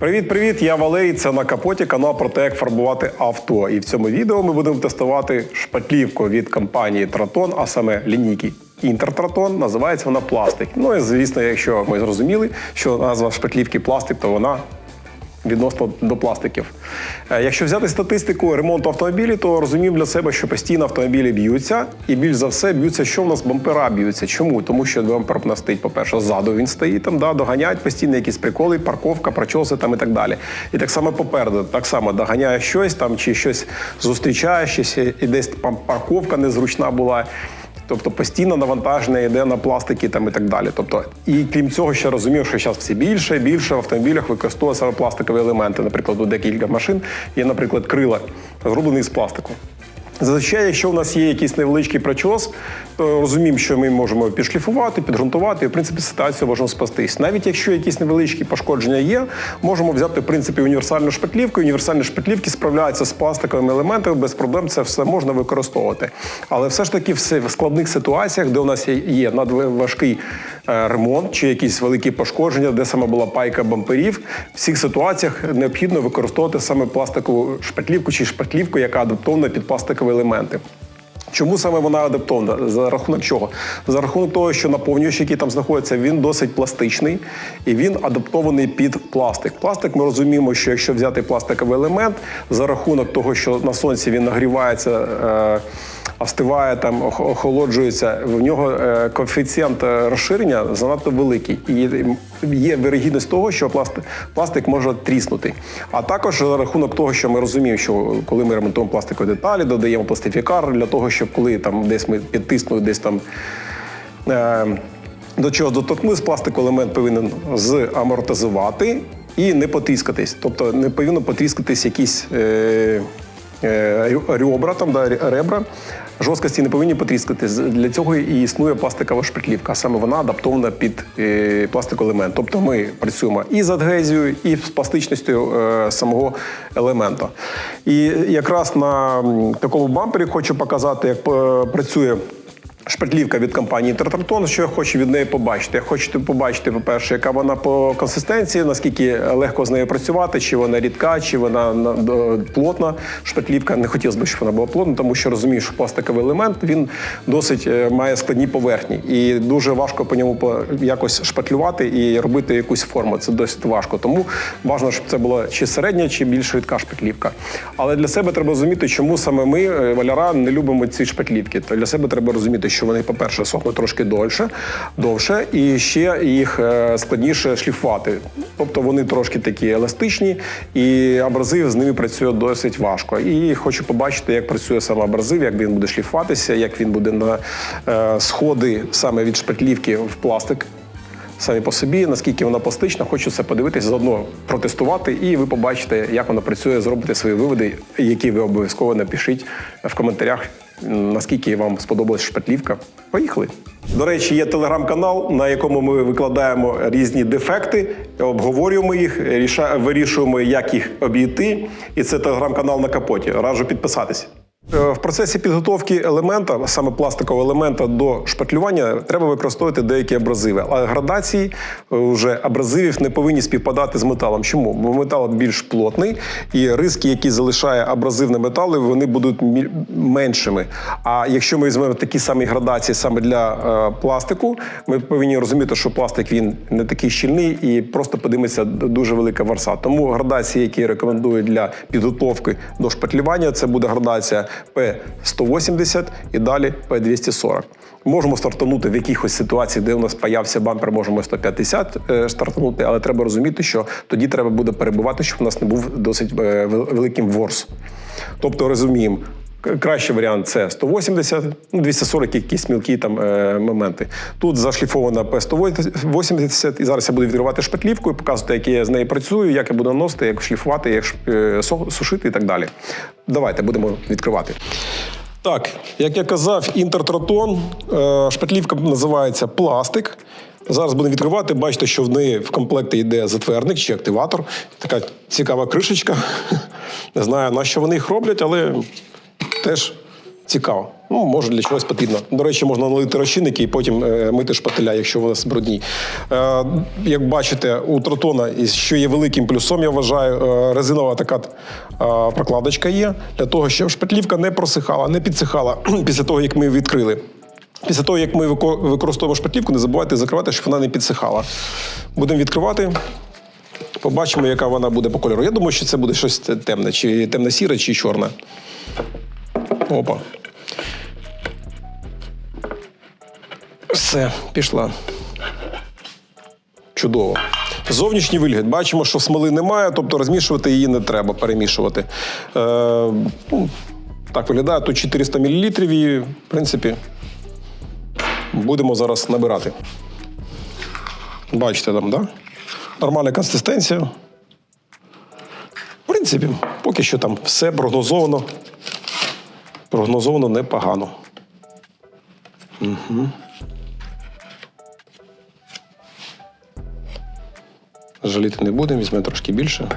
Привіт-привіт! Я Валерій. Це на капоті канал про те, як фарбувати авто. І в цьому відео ми будемо тестувати шпатлівку від компанії Тратон, а саме лінійки Інтертратон. Називається вона пластик. Ну і звісно, якщо ми зрозуміли, що назва шпатлівки пластик, то вона відносно до пластиків. Е, Якщо взяти статистику ремонту автомобілів, то розумів для себе, що постійно автомобілі б'ються, і більш за все б'ються, що в нас бампера б'ються. Чому? Тому що бампер у по-перше, ззаду він стоїть там, да, доганяють постійно якісь приколи, парковка, прочоси там і так далі. І так само попереду, так само доганяє щось там, чи щось зустрічає, і десь там парковка незручна була. Тобто постійно навантаження йде на пластики там і так далі. Тобто, і крім цього, ще розумів, що зараз все більше і більше в автомобілях використовують саме пластикові елементи. Наприклад, у декілька машин є, наприклад, крила, зроблені з пластику. Зазвичай, якщо у нас є якийсь невеличкий прочос, то розуміємо, що ми можемо підшліфувати, підґрунтувати, і в принципі ситуацію можемо спастись. Навіть якщо якісь невеличкі пошкодження є, можемо взяти в принципі універсальну шпатлівку. Універсальні шпатлівки справляються з пластиковими елементами без проблем. Це все можна використовувати. Але все ж таки, в складних ситуаціях, де у нас є- надважкий е, ремонт чи якісь великі пошкодження, де саме була пайка бамперів, в цих ситуаціях необхідно використовувати саме пластикову шпатлівку чи шпатлівку, яка адаптована під пластикові елементи. Чому саме вона адаптована? За рахунок чого? За рахунок того, що наповнювач, який там знаходиться, він досить пластичний і він адаптований під пластик. Пластик ми розуміємо, що якщо взяти пластиковий елемент, за рахунок того, що на сонці він нагрівається. Е- остиває там, ох- охолоджується, в нього е, коефіцієнт е, розширення занадто великий. І є вирогідність того, що пластик, пластик може тріснути. А також за рахунок того, що ми розуміємо, що коли ми ремонтуємо пластикові деталі, додаємо пластифікар для того, щоб коли там десь ми підтиснули, десь там. Е, до чого доторкнулись, пластик елемент повинен замортизувати і не потріскатись. Тобто не повинно потріскатись якісь е, е, ребра, там, да, ребра. Жорсткості не повинні потріскати. Для цього і існує пластикова шпатлівка. Саме вона адаптована під е, пластиковий елемент. Тобто ми працюємо і з адгезією, і з пластичністю е, самого елемента. І якраз на такому бампері хочу показати, як е, працює Шпатлівка від компанії Інтертратон, що я хочу від неї побачити. Я хочу побачити, по-перше, яка вона по консистенції, наскільки легко з нею працювати, чи вона рідка, чи вона плотна. Шпатлівка не хотілося б, щоб вона була плотна, тому що розумію, що пластиковий елемент він досить е, має складні поверхні, і дуже важко по ньому якось шпатлювати і робити якусь форму. Це досить важко. Тому важливо, щоб це була чи середня, чи більш рідка шпатлівка. Але для себе треба розуміти, чому саме ми, е, валяра, не любимо ці шпатлівки. То для себе треба розуміти, що вони, по-перше, сохнуть трошки дольше, довше, і ще їх е, складніше шліфувати. Тобто вони трошки такі еластичні, і абразив з ними працює досить важко. І хочу побачити, як працює саме абразив, як він буде шліфуватися, як він буде на е, сходи саме від шпатлівки в пластик самі по собі, наскільки вона пластична. Хочу це подивитися, заодно протестувати, і ви побачите, як вона працює, зробите свої виводи, які ви обов'язково напишіть в коментарях, наскільки вам сподобалась шпатлівка. Поїхали! До речі, є телеграм-канал, на якому ми викладаємо різні дефекти, обговорюємо їх, вирішуємо, як їх обійти. І це телеграм-канал на капоті. Раджу підписатися. Е, В процесі підготовки елемента, саме пластикового елемента до шпатлювання, треба використовувати деякі абразиви. Але градації е, вже абразивів не повинні співпадати з металом. Чому? Бо метал більш плотний, і риски, які залишає абразивне метали, вони будуть меншими. А якщо ми візьмемо такі самі градації саме для е, пластику, ми повинні розуміти, що пластик він не такий щільний і просто подивиться дуже велика варса. Тому градації, які я рекомендую для підготовки до шпатлювання, це буде градація P180 і далі P240. Можемо стартанути в якихось ситуаціях, де у нас появся бампер, можемо 150 е, стартанути, але треба розуміти, що тоді треба буде перебувати, щоб у нас не був досить е, великим ворс. Тобто розуміємо. Кращий варіант це 180, ну 240 якісь мілкі там е, моменти. Тут зашліфована P180, і зараз я буду відкривати шпатлівку і показувати, як я з нею працюю, як я буду наносити, як шліфувати, як е, сушити і так далі. Давайте будемо відкривати. Так, як я казав, інтертратон, е, шпатлівка називається пластик. Зараз будемо відкривати. Бачите, що в неї в комплекті йде затвердник чи активатор. Така цікава кришечка. Не знаю, на що вони їх роблять, але теж цікаво. Ну, може, для чогось потрібно. До речі, можна налити розчинники і потім е, мити шпателя, якщо вони брудні. Е, як бачите, у тротона, що є великим плюсом, я вважаю, е, резинова така е, прокладочка є для того, щоб шпатлівка не просихала, не підсихала після того, як ми її відкрили. Після того, як ми використовуємо шпатлівку, не забувайте закривати, щоб вона не підсихала. Будемо відкривати. Побачимо, яка вона буде по кольору. Я думаю, що це буде щось темне, чи темно-сіре, чи чорне. Опа. Все, пішла. Чудово. Зовнішній вигляд. Бачимо, що смоли немає, тобто розмішувати її не треба, перемішувати. Е, ну, так виглядає. Тут 400 мл і, в принципі, будемо зараз набирати. Бачите там? Да? Нормальна консистенція. В принципі, поки що там все прогнозовано. Прогнозовано непогано. Жаліти не будемо, візьмемо трошки більше.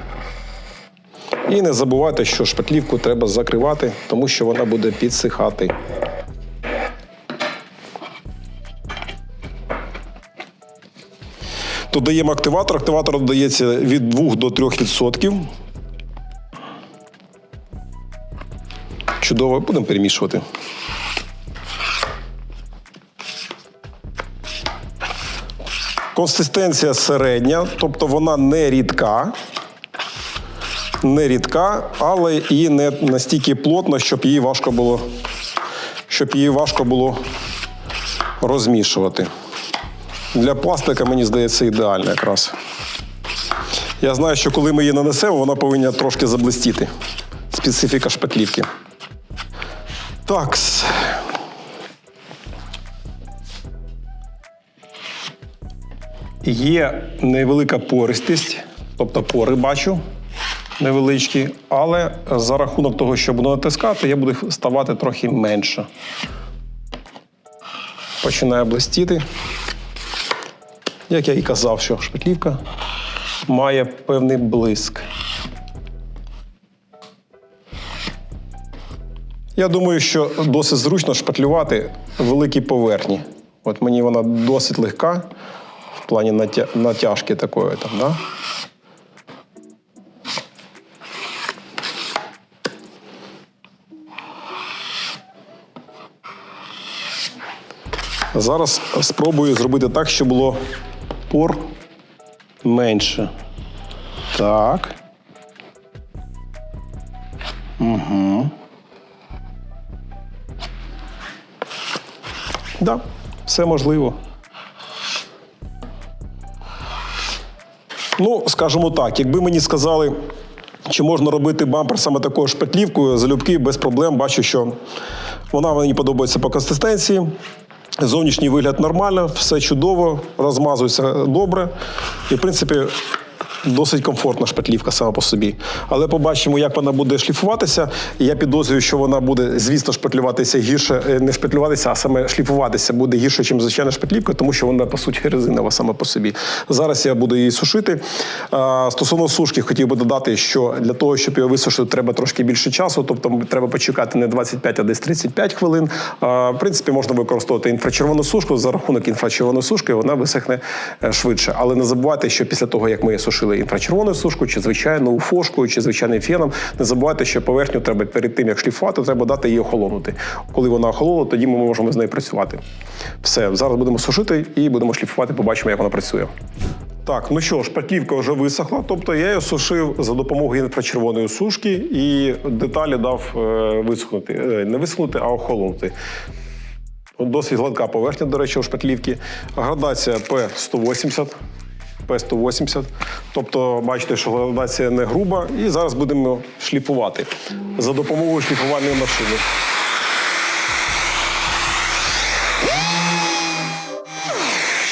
І не забувайте, що шпатлівку треба закривати, тому що вона буде підсихати. Додаємо активатор. Активатор додається від 2 до 3%. Чудово, будемо перемішувати. Консистенція середня, тобто вона не рідка. Не рідка, але і не настільки плотна, щоб її важко було, щоб її важко було розмішувати. Для пластика, мені здається, ідеально якраз. Я знаю, що коли ми її нанесемо, вона повинна трошки заблистіти. Специфіка шпатлівки. Так. Є невелика пористість, тобто пори бачу невеличкі, але за рахунок того, що буду натискати, я буду ставати трохи менше. Починає блистіти. Як я і казав, що шпатлівка має певний блиск. Я думаю, що досить зручно шпатлювати великі поверхні. От мені вона досить легка в плані натя... натяжки такої там, да? Зараз спробую зробити так, щоб було пор менше. Так. Угу. Да, все можливо. Ну, скажімо так, якби мені сказали, чи можна робити бампер саме такою шпатлівкою, залюбки без проблем, бачу, що вона мені подобається по консистенції. Зовнішній вигляд нормально, все чудово, розмазується добре. І, в принципі, досить комфортна шпатлівка сама по собі. Але побачимо, як вона буде шліфуватися. Я підозрюю, що вона буде, звісно, шпатлюватися гірше, е, не шпатлюватися, а саме шліфуватися буде гірше, ніж звичайна шпатлівка, тому що вона, по суті, резинова саме по собі. Зараз я буду її сушити. Стосовно сушки, хотів би додати, що для того, щоб його висушити, треба трошки більше часу, тобто треба почекати не 25, а десь 35 хвилин. В принципі, можна використовувати інфрачервону сушку. За рахунок інфрачервоної сушки вона висохне е, швидше. Але не забувайте, що після того, як ми її сушили інфрачервоною сушкою, чи звичайною фошкою, чи звичайним феном, не забувайте, що поверхню треба перед тим, як шліфувати, треба дати її охолонути. Коли вона охолола, тоді ми можемо з нею працювати. Все, зараз будемо сушити і будемо шліфувати, побачимо, як вона працює. Так, ну що, шпатлівка вже висохла, тобто я її сушив за допомогою інфрачервоної сушки і деталі дав е, висохнути. Е, не висохнути, а охолонути. Досить гладка поверхня, до речі, у шпатлівки. Градація P180. P180. Тобто, бачите, що градація не груба. І зараз будемо шліфувати за допомогою шліфувальної машини.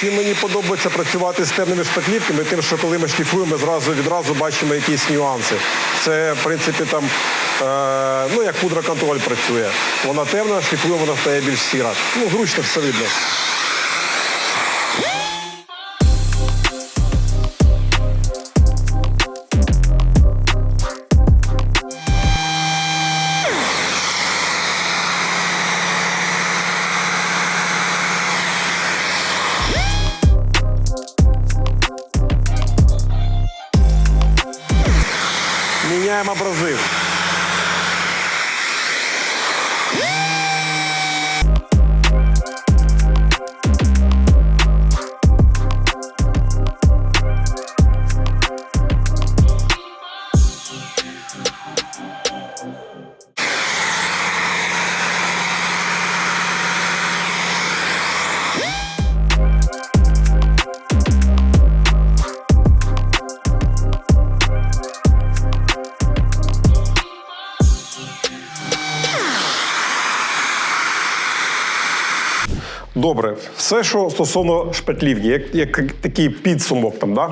Чим мені подобається працювати з темними шпатлівками, тим, що коли ми шліфуємо, зразу відразу бачимо якісь нюанси. Це, в принципі, там, е, ну, як пудра контроль працює. Вона темна, шліфує, вона стає більш сіра. Ну, зручно все видно. Міняємо абразив. Добре, все, що стосовно шпатлівки, як, як такий підсумок там, да?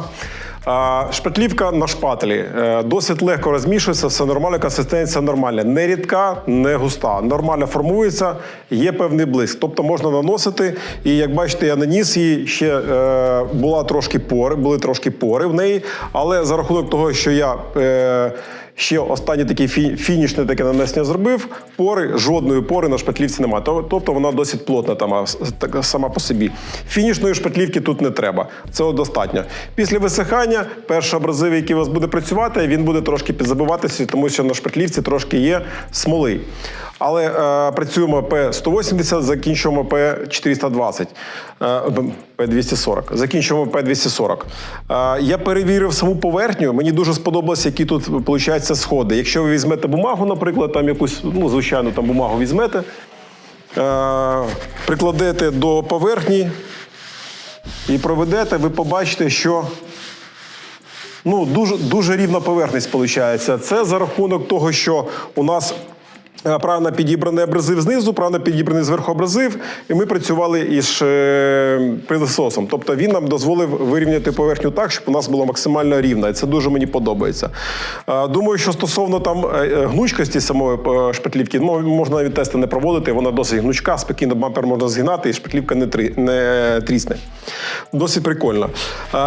Шпатлівка на шпателі е, досить легко розмішується, все нормально, консистенція нормальна. Не рідка, не густа. Нормально формується, є певний блиск. Тобто можна наносити. І як бачите, я наніс її ще е, була трошки пори, були трошки пори в неї, але за рахунок того, що я. Е, Ще останнє таке фі- фінішне таке нанесення зробив. Пори, жодної пори на шпатлівці немає. Тобто вона досить плотна там, сама по собі. Фінішної шпатлівки тут не треба. Цього достатньо. Після висихання перший абразив, який у вас буде працювати, він буде трошки підзабиватися, тому що на шпатлівці трошки є смоли. Але е, працюємо П180, закінчуємо П420, е, П240. Закінчуємо П240. Е, я перевірив саму поверхню. Мені дуже сподобалося, які тут виходить сходи. Якщо ви візьмете бумагу, наприклад, там якусь, ну, звичайну там бумагу візьмете, е, прикладете до поверхні і проведете, ви побачите, що ну, дуже, дуже рівна поверхність виходить. Це за рахунок того, що у нас е, правильно підібраний абразив знизу, правильно підібраний зверху абразив, і ми працювали із е, пилососом. Тобто він нам дозволив вирівняти поверхню так, щоб у нас була максимально рівна. І це дуже мені подобається. Е, Думаю, що стосовно там гнучкості самої шпатлівки, ну, можна навіть тести не проводити, вона досить гнучка, спокійно бампер можна згинати, і шпатлівка не, не трісне. Досить прикольно.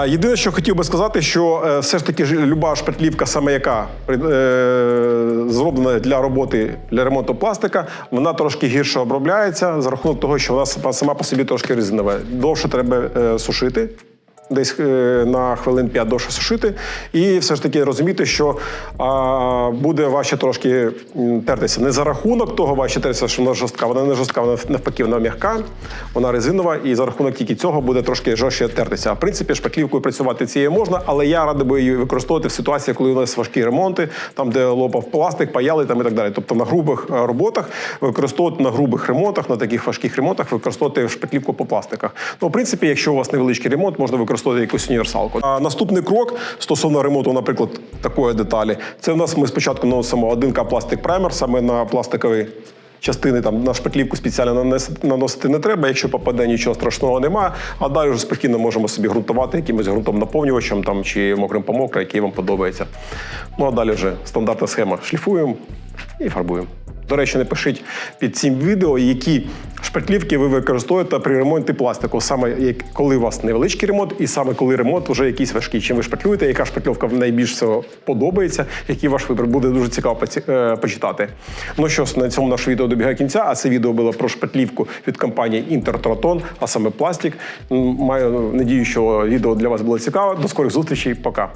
Єдине, що хотів би сказати, що все ж таки люба шпатлівка, саме яка зроблена для роботи для ремонту пластика, вона трошки гірше обробляється за рахунок того, що вона сама по собі трошки резинова. Довше треба е, сушити. Десь е, на хвилин 5 довше сушити, і все ж таки розуміти, що а, буде важче трошки тертися. Не за рахунок того важче тертися, що вона жорстка. Вона не жорстка, вона навпаки, вона м'яка, вона резинова, і за рахунок тільки цього буде трошки жорстче тертися. А в принципі, шпаклівкою працювати цією можна, але я радий би її використовувати в ситуації, коли у нас важкі ремонти, там де лопав пластик, паяли там і так далі. Тобто на грубих е, роботах використовувати на грубих ремонтах, на таких важких ремонтах використовувати шпаклівку по пластиках. Ну, в принципі, якщо у вас невеличкий ремонт, можна використовувати якусь універсалку. А наступний крок стосовно ремонту, наприклад, такої деталі, це в нас ми спочатку наносимо 1К пластик праймер саме на пластиковий. Частини там на шпатлівку спеціально наносити не треба. Якщо попаде, нічого страшного немає. А далі вже спокійно можемо собі ґрунтувати якимось ґрунтом наповнювачем там чи мокрим помокра, який вам подобається. Ну а далі вже стандартна схема. Шліфуємо і фарбуємо. До речі, не пишіть під цим відео, які шпатлівки ви використовуєте при ремонті пластику, саме коли у вас невеличкий ремонт, і саме коли ремонт вже якийсь важкий. Чим ви шпатлюєте, яка шпатльовка найбільш всього подобається, який ваш вибір буде дуже цікаво е, почитати. Ну що ж, на цьому наше відео добігає кінця. А це відео було про шпатлівку від компанії Інтертратон, а саме пластик. Маю надію, що відео для вас було цікаве. До скорих зустрічей. Пока.